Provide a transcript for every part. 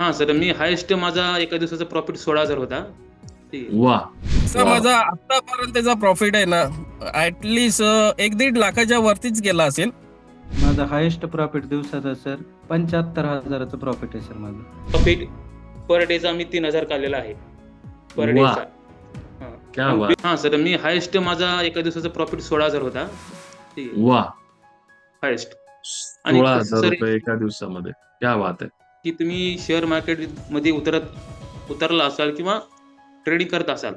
हां सर मी हायेस्ट माझा एका दिवसाचा प्रॉफिट सोळा हजार होता. वा. सर. माझा आतापर्यंतचा प्रॉफिट आहे ना ऍटलिस्ट एक दीड लाखाच्या वरतीच गेला असेल. माझा हायेस्ट प्रॉफिट दिवसाचा सर पंच्याहत्तर हजाराचं प्रॉफिट आहे सर माझं. प्रॉफिट पर डेचा मी तीन हजार काढलेला आहे. पर वा. डेचा क्या हां सर मी हायेस्ट माझा एका दिवसाचा प्रॉफिट सोळा हजार होता. वा. हायेस्ट आणि सोळा हजार सर- रुपये एका दिवसामध्ये. क्या बात आहे. की तुम्ही शेअर मार्केटमध्ये उतरत उतरला असाल किंवा ट्रेडिंग करत असाल.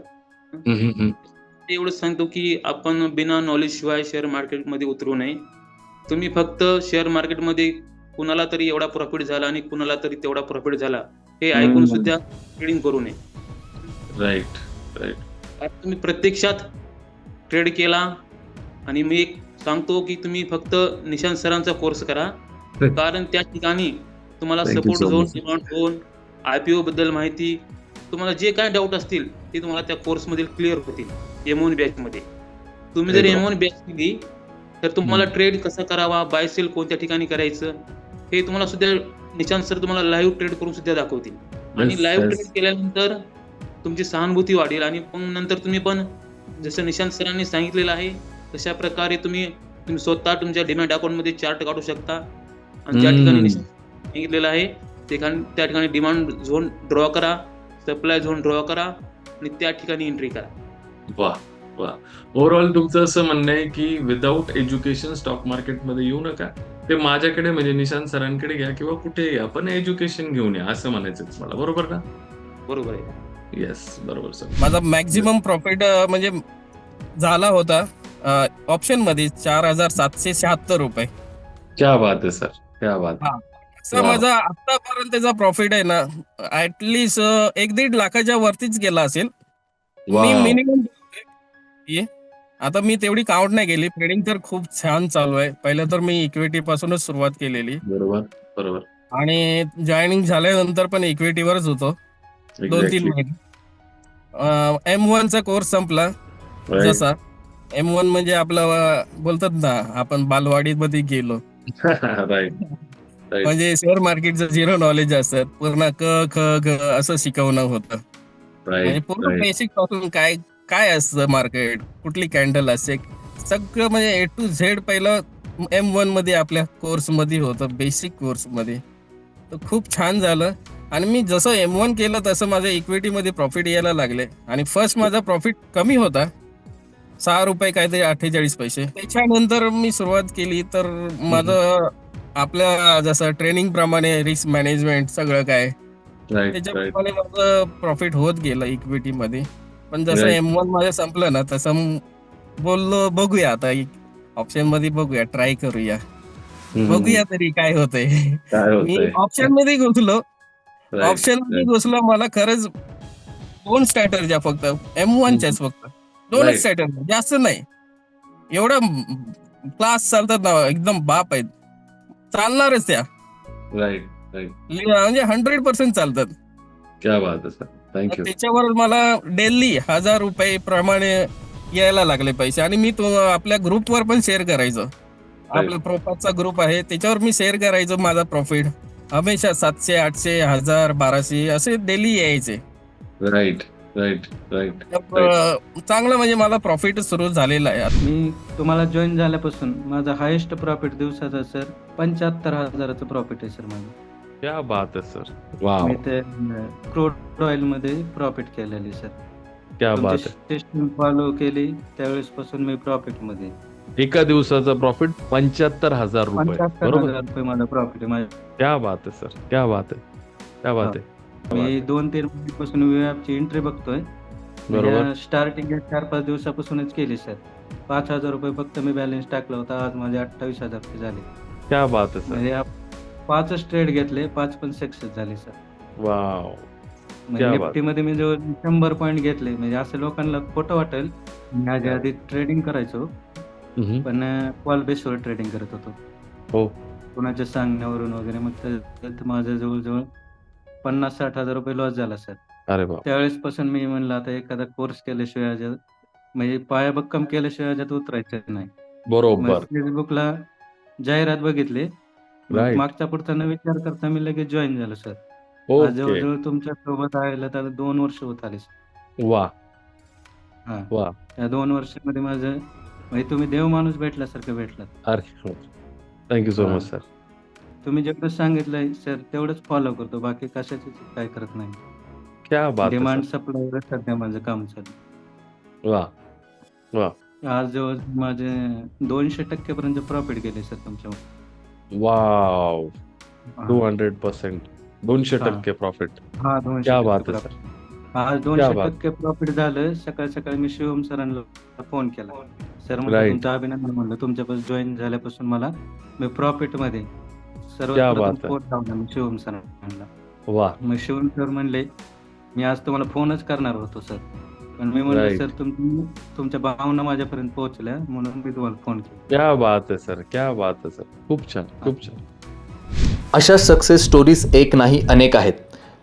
एवढंच सांगतो की आपण बिना नॉलेज शिवाय शेअर मार्केटमध्ये उतरू नये. तुम्ही फक्त शेअर मार्केटमध्ये कुणाला तरी एवढा प्रॉफिट झाला आणि कुणाला तरी तेवढा प्रॉफिट झाला हे ऐकून. सुद्धा ट्रेडिंग करू नये. राईट राईट तुम्ही प्रत्यक्षात ट्रेड केला आणि मी एक सांगतो की तुम्ही फक्त निशांत सरांचा कोर्स करा. कारण त्या ठिकाणी तुम्हाला support zone. Demand zone IPO बद्दल माहिती तुम्हाला जे काय डाऊट असतील ते तुम्हाला त्या कोर्समधील क्लिअर होतील एमओन बॅच मध्ये तुम्ही जर अरे वा. एमओन बॅच केली तर तुम्हाला ट्रेड कसा करावा बाय सेल कोणत्या ठिकाणी करायचं हे तुम्हाला सुद्धा निशांत सर तुम्हाला लाईव्ह ट्रेड करून सुद्धा दाखवतील आणि लाईव्ह. ट्रेड केल्यानंतर तुमची सहानुभूती वाढेल आणि मग नंतर तुम्ही पण जसं निशांत सरांनी सांगितलेलं आहे तशा प्रकारे तुम्ही तुम्ही स्वतः तुमच्या डिमॅट अकाउंटमध्ये चार्ट काढू शकता आणि ज्या ठिकाणी हम्म. निशांत सांगितलेलं आहे. ते त्या ठिकाणी डिमांड झोन ड्रॉ करा सप्लाय झोन ड्रॉ करा आणि त्या ठिकाणी एंट्री करा. वा वा ओव्हरऑल तुमचं असं म्हणणं आहे की विदाऊट एज्युकेशन स्टॉक मार्केटमध्ये येऊ नका. ते माझ्याकडे म्हणजे निशांत सरांकडे घ्या किंवा कुठे घ्या पण एज्युकेशन घेऊन या असं म्हणायचं तुम्हाला. बरोबर ना बरोबर आहे. येस बरोबर सर माझा मॅक्झिमम प्रॉफिट म्हणजे झाला होता ऑप्शनमध्ये चार हजार सातशे शहात्तर रुपये. क्या बात आहे सर क्या बात आहे. सर. माझा आतापर्यंतचा प्रॉफिट आहे ना ऍटलिस्ट एक दीड लाखाच्या वरतीच गेला असेल. मी. मिनिमम आता मी तेवढी काउंट नाही केली. ट्रेडिंग तर खूप छान चालू आहे. पहिलं तर मी इक्विटी पासूनच सुरुवात केलेली. बरोबर बरोबर. आणि जॉईनिंग झाल्यानंतर पण इक्विटीवरच होतो. दोन तीन. महिने. एम वन चा कोर्स संपला. जसा. एम वन म्हणजे आपलं बोलतात ना आपण बालवाडी मध्ये गेलो म्हणजे शेअर मार्केटचं झिरो नॉलेज असतं. पूर्ण क ख ग असं शिकवणं होतं. म्हणजे पूर्ण बेसिकपासून काय काय असतं मार्केट कुठली कॅन्डल असते सगळं म्हणजे ए टू झेड पहिलं एम वनमध्ये आपल्या कोर्समध्ये होतं बेसिक कोर्समध्ये. तर खूप छान झालं. आणि मी जसं एम वन केलं तसं माझ्या इक्विटी मध्ये प्रॉफिट यायला लागले. आणि फर्स्ट माझा प्रॉफिट कमी होता. सहा रुपये काहीतरी अठ्ठेचाळीस पैसे. त्याच्यानंतर मी सुरुवात केली तर माझं आपल्या जसं ट्रेनिंग प्रमाणे रिस्क मॅनेजमेंट सगळं काय त्याच्याप्रमाणे माझं प्रॉफिट होत गेलं इक्विटी मध्ये. पण जसं. एम वनमध्ये संपलं ना तसं बोललो बघूया आता ऑप्शनमध्ये बघूया ट्राय करूया. बघूया तरी काय होतंय. काय मी ऑप्शनमध्ये घुसलो. ऑप्शनमध्ये. घुसलो मला खरंच दोन स्ट्रॅटर्ज्या फक्त. एम वनच्याच फक्त. दोनच. स्ट्रॅटर्जी जास्त नाही. एवढं क्लास चालतात ना एकदम बाप आहेत. चालणारच त्या. राईट राईट म्हणजे हंड्रेड पर्सेंट चालतात. क्या बात आहे सर. थँक्यू त्याच्यावर मला डेली हजार रुपये प्रमाणे यायला लागले पैसे. आणि मी तो आपल्या ग्रुपवर पण शेअर करायचो. आपला प्रोपाचा ग्रुप आहे. त्याच्यावर मी शेअर करायचो माझा प्रॉफिट हमेशा सातशे आठशे हजार बाराशे असे डेली यायचे. राईट राईट राईट तर, चांगलं म्हणजे मला प्रॉफिट सुरू झालेला आहे. मी तुम्हाला जॉईन झाल्यापासून माझा हायेस्ट प्रॉफिट दिवसाचा सर पंच्याहत्तर हजाराचं प्रॉफिट आहे सर माझं. क्या बात आहे सर वाव मी ते क्रूड ऑइलमध्ये प्रॉफिट केलेली सर क्या बात तुमची सिस्टम फॉलो केली त्यावेळेस पासून मी प्रॉफिटमध्ये. आहे एका दिवसाचा प्रॉफिट पंच्याहत्तर हजार रुपये. पंच्याहत्तर बरोबर? हजार रुपये माझा प्रॉफिट आहे माझ्या क्या बात आहे सर क्या बात आहे. क्या बात आहे. मी दोन तीन महिन्यापासून वेबची एंट्री बघतोय. स्टार्टिंग चार पाच दिवसापासूनच केली सर पाच हजार रुपये फक्त मी बॅलन्स टाकला होता. आज माझे अठ्ठावीस हजार रुपये झाले. क्या बात आहे म्हणजे पाचच ट्रेड घेतले पाच पण सक्सेस झाले सर वाव म्हणजे. निफ्टी मध्ये मी जवळ शंभर पॉईंट घेतले म्हणजे असं लोकांना खोटं वाटेल. मी आधी आधी ट्रेडिंग करायचो. पण कॉल बेसवर ट्रेडिंग करत होतो. हो. कोणाच्या सांगण्यावरून वगैरे मग माझं जवळजवळ पन्नास साठ हजार रुपये लॉस झाला सर अरे बाप त्यावेळेस पासून मी म्हणलं आता एखादा कोर्स केल्याशिवाय म्हणजे पायाभक्कम केल्याशिवाय याच्यात उतरायचं नाही बरोबर फेसबुकला जाहिरात बघितली. मागचा पुढचा न विचार करता मी लगेच जॉईन झालो सर जवळ-जवळ तुमच्यासोबत राहायला त्याला 2 वर्ष होत आले सर. वाह! हां. त्या 2 वर्षामध्ये माझं म्हणजे तुम्ही देव माणूस भेटल्यासारखं भेटलात. अरे हो. Thank you so. Much sir. तुम्ही जेवढं सांगितलंय सर तेवढंच फॉलो करतो. बाकी कशाचंच काय करत नाही. क्या बात है डिमांड सर! सप्लायवर सध्या माझं काम चालू आहे. वाह! वाह! आज जवळ माझे 200% पर्यंत प्रॉफिट गेले सर तुमच्यामुळे. वॉव! हां. 200% 200% प्रॉफिट. हां, क्या 200% बात है प्रॉफिट. सर! आज क्या बात! 200% प्रॉफिट झालं. सकाळी-सकाळी मी शिवम सरांना फोन केला. Sir right. तुमचं अभिनंदन म्हणलं तुमच्यापासून जॉइन झाल्यापासून मला मी प्रॉफिटमध्ये क्या बात है! फोन लावला मी शिवम सरांना. वाह! मग शिवम सर म्हणले, "मी आज तुम्हाला फोनच करणार होतो सर. पण मी म्हणलं राइट. सर तुम तुमच्या भावना माझ्यापर्यंत पोहोचल्या म्हणून मी तुम्हाला फोन केला." क्या बात है सर! क्या बात है सर! खूप छान, खूप छान. अशा सक्सेस स्टोरीज एक नाही अनेक आहेत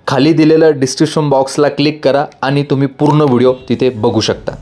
खाली दिलेल्या डिस्क्रिप्शन बॉक्सला क्लिक करा आणि तुम्ही पूर्ण व्हिडिओ तिथे बघू शकता